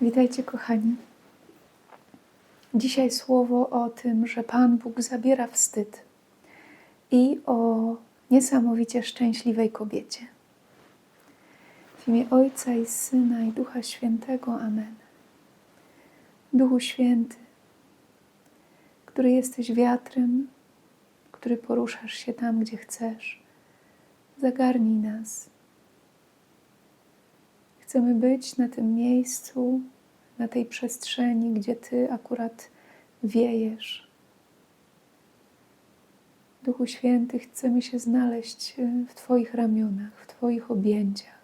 Witajcie, kochani. Dzisiaj słowo o tym, że Pan Bóg zabiera wstyd i o niesamowicie szczęśliwej kobiecie. W imię Ojca i Syna i Ducha Świętego. Amen. Duchu Święty, który jesteś wiatrem, który poruszasz się tam, gdzie chcesz, zagarnij nas. Chcemy być na tym miejscu, na tej przestrzeni, gdzie Ty akurat wiejesz. Duchu Święty, chcemy się znaleźć w Twoich ramionach, w Twoich objęciach.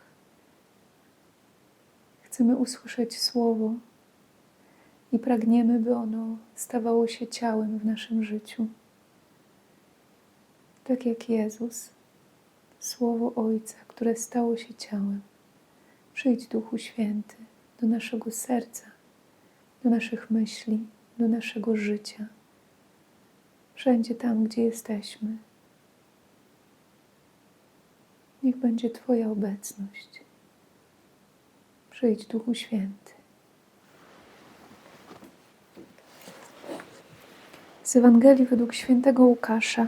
Chcemy usłyszeć Słowo i pragniemy, by ono stawało się ciałem w naszym życiu. Tak jak Jezus, Słowo Ojca, które stało się ciałem. Przyjdź, Duchu Święty, do naszego serca, do naszych myśli, do naszego życia. Wszędzie tam, gdzie jesteśmy. Niech będzie Twoja obecność. Przyjdź, Duchu Święty. Z Ewangelii według świętego Łukasza.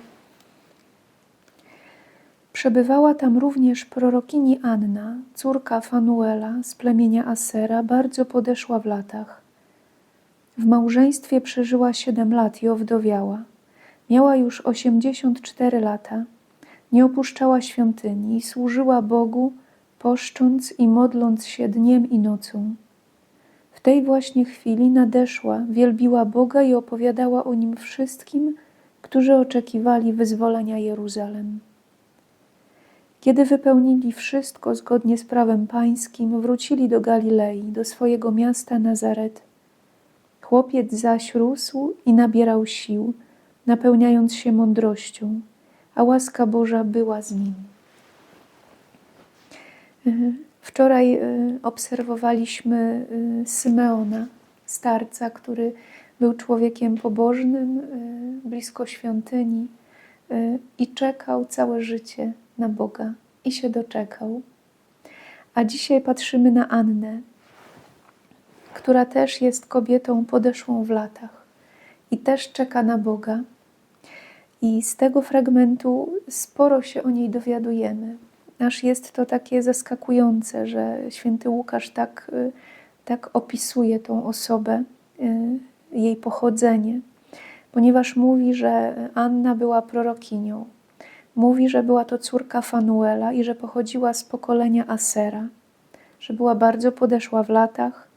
Przebywała tam również prorokini Anna, córka Fanuela z plemienia Asera, bardzo podeszła w latach. W małżeństwie przeżyła siedem lat i owdowiała. Miała już osiemdziesiąt cztery lata. Nie opuszczała świątyni służyła Bogu, poszcząc i modląc się dniem i nocą. W tej właśnie chwili nadeszła, wielbiła Boga i opowiadała o nim wszystkim, którzy oczekiwali wyzwolenia Jeruzalem. Kiedy wypełnili wszystko zgodnie z prawem pańskim, wrócili do Galilei, do swojego miasta Nazaret. Chłopiec zaś rósł i nabierał sił, napełniając się mądrością, a łaska Boża była z nim. Wczoraj obserwowaliśmy Symeona, starca, który był człowiekiem pobożnym, blisko świątyni i czekał całe życie na Boga i się doczekał. A dzisiaj patrzymy na Annę, która też jest kobietą podeszłą w latach i też czeka na Boga. I z tego fragmentu sporo się o niej dowiadujemy. Aż jest to takie zaskakujące, że święty Łukasz tak, tak opisuje tą osobę, jej pochodzenie, ponieważ mówi, że Anna była prorokinią Mówi, że była to córka Fanuela i że pochodziła z pokolenia Asera, że była bardzo podeszła w latach,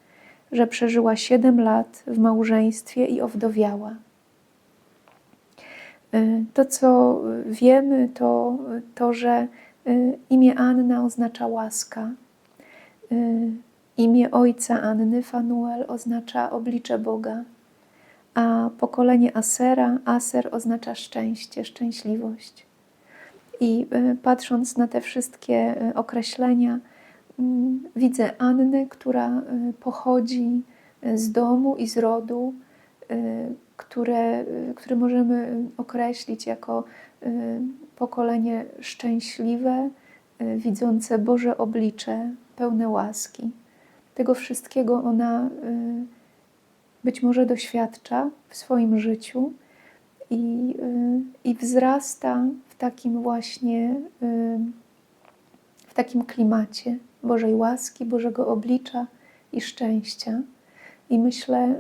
że przeżyła siedem lat w małżeństwie i owdowiała. Y, to, co wiemy, to to, że y, imię Anna oznacza łaska. Y, imię ojca Anny, Fanuel, oznacza oblicze Boga, a pokolenie Asera, Aser oznacza szczęście, szczęśliwość. I y, patrząc na te wszystkie y, określenia, mm, widzę Annę, która y, pochodzi z domu i z rodu, które, które możemy określić jako pokolenie szczęśliwe, widzące Boże oblicze, pełne łaski. Tego wszystkiego ona być może doświadcza w swoim życiu i, i wzrasta takim właśnie, w takim klimacie Bożej łaski, Bożego oblicza i szczęścia. I myślę,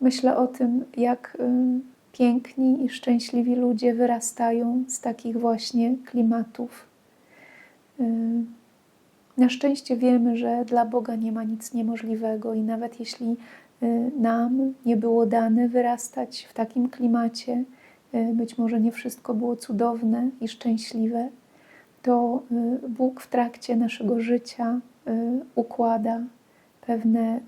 myślę o tym, jak piękni i szczęśliwi ludzie wyrastają z takich właśnie klimatów. Na szczęście wiemy, że dla Boga nie ma nic niemożliwego, i nawet jeśli nam nie było dane wyrastać w takim klimacie, Y, być może nie wszystko było cudowne i szczęśliwe, to y, Bóg w trakcie naszego życia y, układa pewne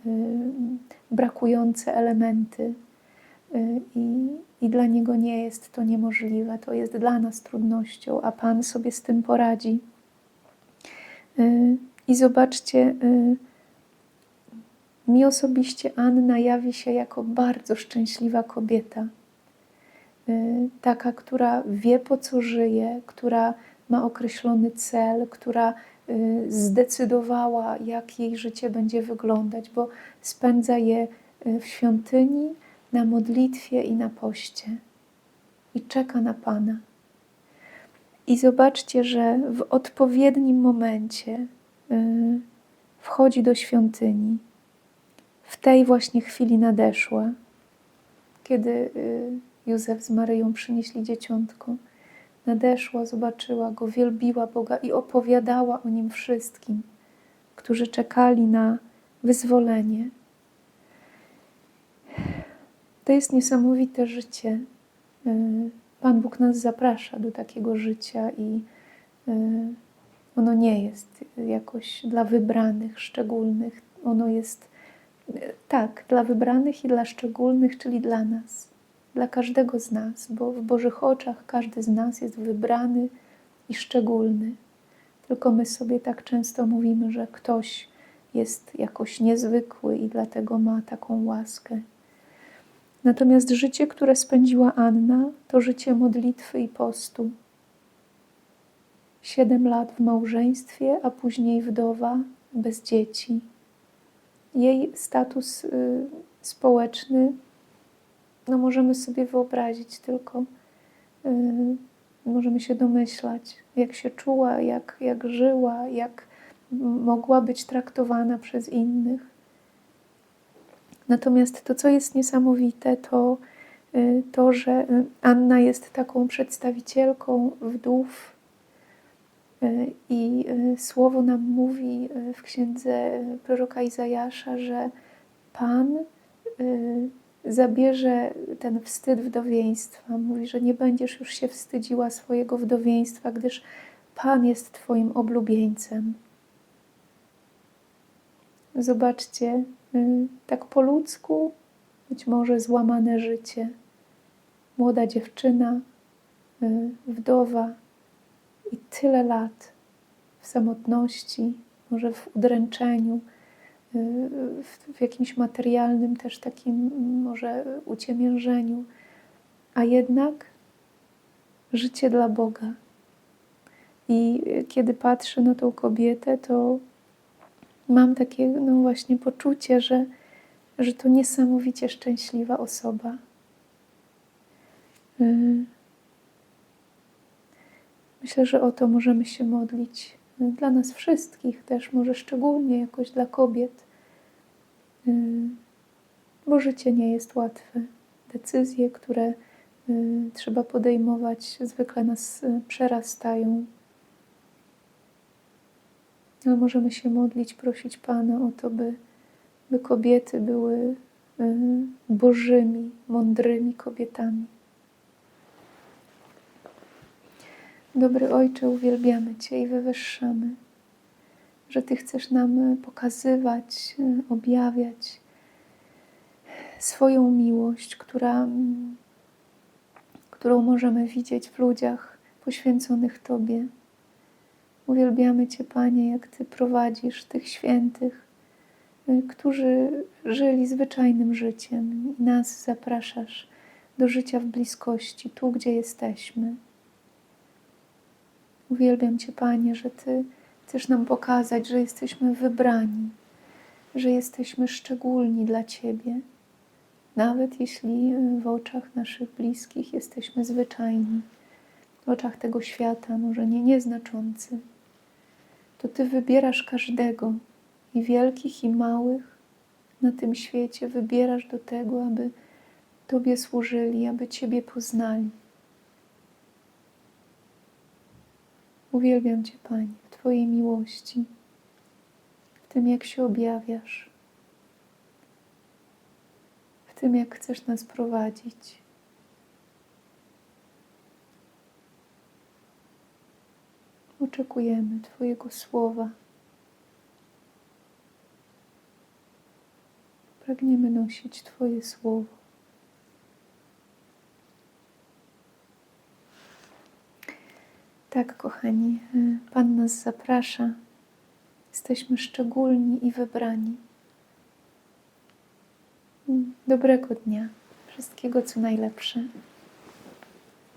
brakujące elementy i, i dla Niego nie jest to niemożliwe, to jest dla nas trudnością, a Pan sobie z tym poradzi. I zobaczcie, mi osobiście Anna jawi się jako bardzo szczęśliwa kobieta Y, taka, która wie po co żyje, która ma określony cel, która y, zdecydowała, jak jej życie będzie wyglądać, bo spędza je y, w świątyni, na modlitwie i na poście. I czeka na Pana. I zobaczcie, że w odpowiednim momencie wchodzi do świątyni. W tej właśnie chwili nadeszła, kiedy y, Józef z Maryją przynieśli dzieciątko. Nadeszła, zobaczyła go, wielbiła Boga i opowiadała o nim wszystkim, którzy czekali na wyzwolenie. To jest niesamowite życie. Y, Pan Bóg nas zaprasza do takiego życia i y, ono nie jest jakoś dla wybranych, szczególnych. Ono jest tak, dla wybranych i dla szczególnych, czyli dla nas, dla każdego z nas, bo w Bożych oczach każdy z nas jest wybrany i szczególny. Tylko my sobie tak często mówimy, że ktoś jest jakoś niezwykły i dlatego ma taką łaskę. Natomiast życie, które spędziła Anna, to życie modlitwy i postu. Siedem lat w małżeństwie, a później wdowa bez dzieci. Jej status y, społeczny, no możemy sobie wyobrazić tylko, y, możemy się domyślać, jak się czuła, jak, jak żyła, jak mogła być traktowana przez innych. Natomiast to, co jest niesamowite, to y, to, że Anna jest taką przedstawicielką wdów i y, słowo nam mówi w księdze proroka Izajasza, że Pan zabierze ten wstyd wdowieństwa. Mówi, że nie będziesz już się wstydziła swojego wdowieństwa, gdyż Pan jest Twoim oblubieńcem. Zobaczcie, tak po ludzku, być może złamane życie. Młoda dziewczyna, wdowa tyle lat w samotności, może w udręczeniu, w, jakimś materialnym też takim może uciemiężeniu, a jednak życie dla Boga. I kiedy patrzę na tą kobietę, to mam takie no właśnie poczucie, że, że to niesamowicie szczęśliwa osoba. Y, myślę, że o to możemy się modlić. Dla nas wszystkich też, może szczególnie jakoś dla kobiet, y, bo życie nie jest łatwe. Decyzje, które y, trzeba podejmować, zwykle nas przerastają. Ale możemy się modlić, prosić Pana o to, by, by kobiety były y, bożymi, mądrymi kobietami. Dobry Ojcze, uwielbiamy Cię i wywyższamy, że Ty chcesz nam pokazywać, objawiać swoją miłość, która, którą możemy widzieć w ludziach poświęconych Tobie. Uwielbiamy Cię, Panie, jak Ty prowadzisz tych świętych, którzy żyli zwyczajnym życiem i nas zapraszasz do życia w bliskości, tu, gdzie jesteśmy. Uwielbiam Cię, Panie, że Ty chcesz nam pokazać, że jesteśmy wybrani, że jesteśmy szczególni dla Ciebie, nawet jeśli w oczach naszych bliskich jesteśmy zwyczajni, w oczach tego świata może nie nieznaczący to Ty wybierasz każdego, i wielkich, i małych na tym świecie, wybierasz do tego, aby Tobie służyli, aby Ciebie poznali. Uwielbiam Cię, Panie, w Twojej miłości, w tym, jak się objawiasz, w tym, jak chcesz nas prowadzić. Oczekujemy Twojego słowa. Pragniemy nosić Twoje słowo. Tak, kochani, Pan nas zaprasza. Jesteśmy szczególni i wybrani. Dobrego dnia. Wszystkiego, co najlepsze.